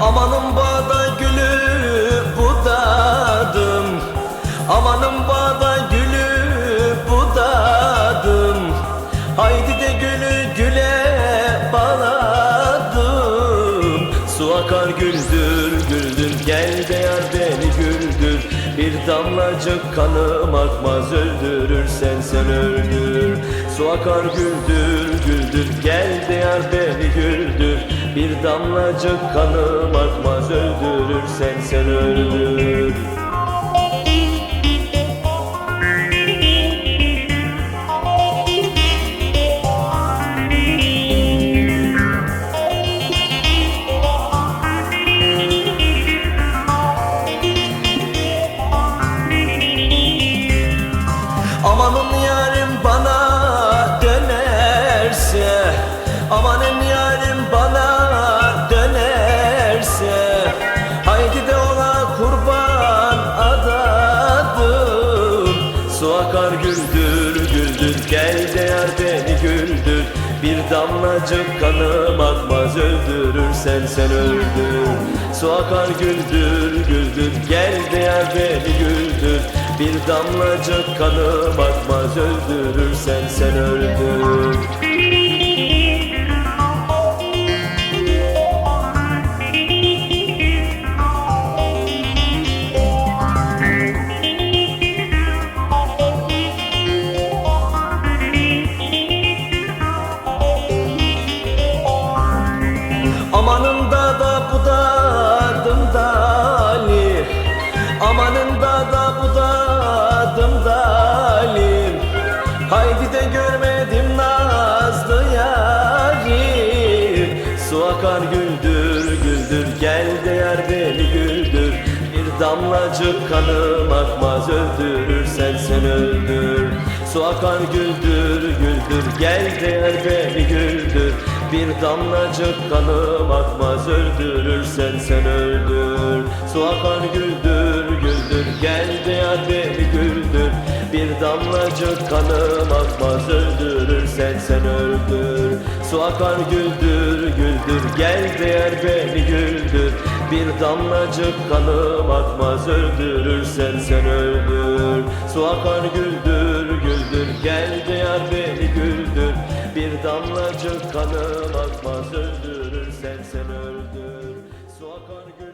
Amanın bağda gülü budadım Amanın bağda gülü budadım Haydi de gülü güle bağladım Su akar güldür güldür Gel de yar beni güldür. Bir damlacık kanım akmaz Öldürürsen sen öldür. Su akar güldür güldür Gel de yar beni güldür. Bir damlacık kanım akmaz öldürürsen sen öldür. Amanın yarim bana dönerse Amanın Akar güldür güldür gel de yar beni güldür. Bir damlacık kanım akmaz öldürürsen sen öldür. Su akar güldür güldür gel de yar beni güldür. Bir damlacık kanım akmaz öldürürsen sen öldür Amanın da da budadım dalim Haydi de görmedim nazlı yari Su akar güldür güldür gel de yar beni güldür. Bir damlacık kanım akmaz öldürürsen sen öldür. Su akar güldür güldür gel de yar beni güldür. Bir damlacık kanım akmaz öldürürsen sen öldür. Su akar güldür kanım akmaz öldürürsen sen öldür. Su akar güldür güldür gel de yar beni güldür. Bir damlacık kanım akmaz öldürürsen sen öldür. Su akar güldür güldür gel de yar beni güldür. Bir damlacık kanım akmaz öldürürsen sen öldür. Su akar güldür